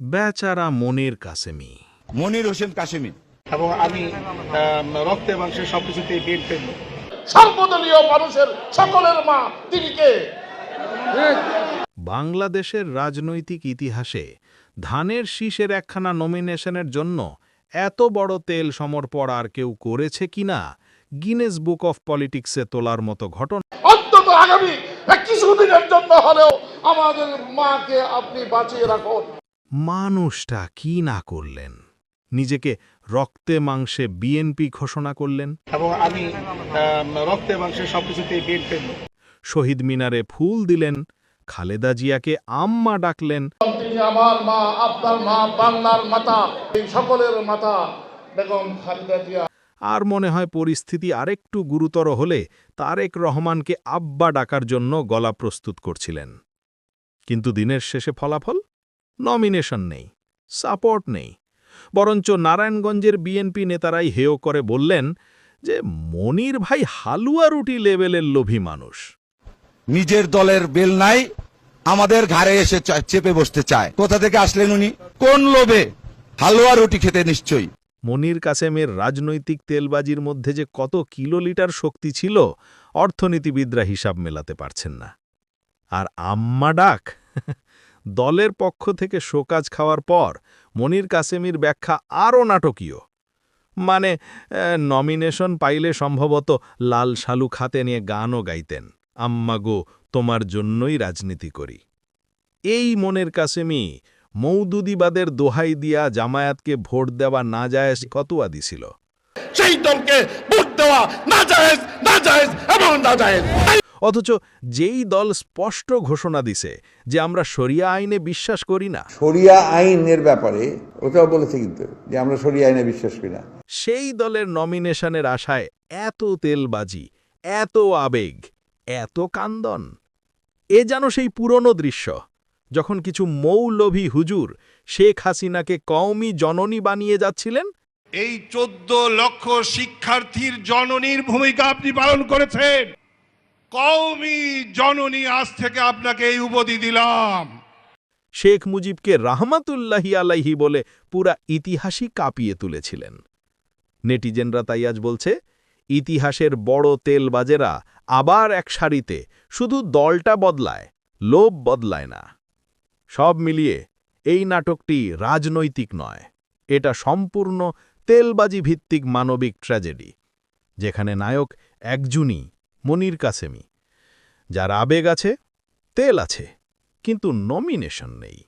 বেচারা মনির কাসেমি। মনির হোসেন কাশেমি এবং আমি রক্তে মাংসে সবকিছুতেই বিএনপির লোক সর্বদলীয় মানুষের সকলের মা তিনি কে? বাংলাদেশের রাজনৈতিক ইতিহাসে ধানের শীষের একখানা নমিনেশনের জন্য এত বড় তেল সমর্পণ আর কেউ করেছে কিনা গিনেস বুক অফ পলিটিক্সে তোলার মতো ঘটনা। অন্তত আগামী কিছুদিনের জন্য হলেও আমাদের মাকে আপনি বাঁচিয়ে রাখুন। মানুষটা কি না করলেন? নিজেকে রক্তে মাংসে বিএনপি ঘোষণা করলেন? এবং আমি রক্তে মাংসে সবকিছুতেই লোক শহীদ মিনারে ফুল দিলেন খালেদা জিয়াকে আম্মা ডাকলেন। তিনি আমার মা আপনার মা বাংলার মাতা সকলের মাতা বেগম খালেদা জিয়া। আর মনে হয় পরিস্থিতি আরেকটু গুরুতর হলে তারেক রহমানকে আব্বা ডাকার জন্য গলা প্রস্তুত করছিলেন। কিন্তু দিনের শেষে ফলাফল? নমিনেশন নেই সাপোর্ট নেই। বরঞ্চ নারায়ণগঞ্জের বিএনপি নেতারাই হেয় করে বললেন যে মনির ভাই হালুয়া রুটি লেভেলের লোভী মানুষ। নিজের দলের বেল নাই আমাদের ঘাড়ে এসে চেপে বসতে চায়। কোথা থেকে আসলেন উনি? কোন লোভে? হালুয়া রুটি খেতে নিশ্চয়ই। মনির কাসেমের রাজনৈতিক তেলবাজির মধ্যে যে কত কিলোলিটার শক্তি ছিল অর্থনীতিবিদরা হিসাব মেলাতে পারছেন না। আর আম্মা ডাক দলের পক্ষ থেকে শোকাজ খাওয়ার পর মনির কাসেমির ব্যাখ্যা আরও নাটকীয়। মানে নমিনেশন পাইলে সম্ভবত লাল শালু খাতে নিয়ে গানও গাইতেন। আম্মা গো, তোমার জন্যই রাজনীতি করি। এই মনের কাসেমি মৌদুদিবাদের দোহাই দিয়া জামায়াতকে ভোট দেওয়া না যায় কতুয়া দিছিল? সেই দলকে ভোট দেওয়া না জায়েজ না জায়েজ এবং না জায়েজ অথচ যেই দল স্পষ্ট ঘোষণা দিছে যে আমরা শরিয়া আইনে বিশ্বাস করি না। শরিয়া আইনের ব্যাপারে ওটাও বলেছে কিন্তু যে আমরা শরিয়া আইনে বিশ্বাস করি না। সেই দলের নমিনেশনের আশায় এত তেলবাজি এত আবেগ এত কান্দন এ যেন সেই পুরনো দৃশ্য যখন কিছু মৌলভী হুজুর শেখ হাসিনাকে কওমি জননী বানিয়ে যাচ্ছিলেন। এই চোদ্দ লক্ষ শিক্ষার্থীর জননীর ভূমিকা আপনি পালন করেছেন। কওমি জননী আজ থেকে আপনাকে এই উপাধি দিলাম। শেখ মুজিবকে রাহমাতুল্লাহি আলাইহি বলে পুরা ইতিহাসই কাঁপিয়ে তুলেছিলেন। নেটিজেনরা তাই আজ বলছে, ইতিহাসের বড় তেলবাজেরা আবার এক সারিতে শুধু দলটা বদলায়, লোভ বদলায় না। সব মিলিয়ে এই নাটকটি রাজনৈতিক নয়, এটা সম্পূর্ণ তেলবাজি ভিত্তিক মানবিক ট্র্যাজেডি, যেখানে নায়ক একজনই মনির কাসেমি। যার আবেগ আছে তেল আছে কিন্তু নমিনেশন নেই।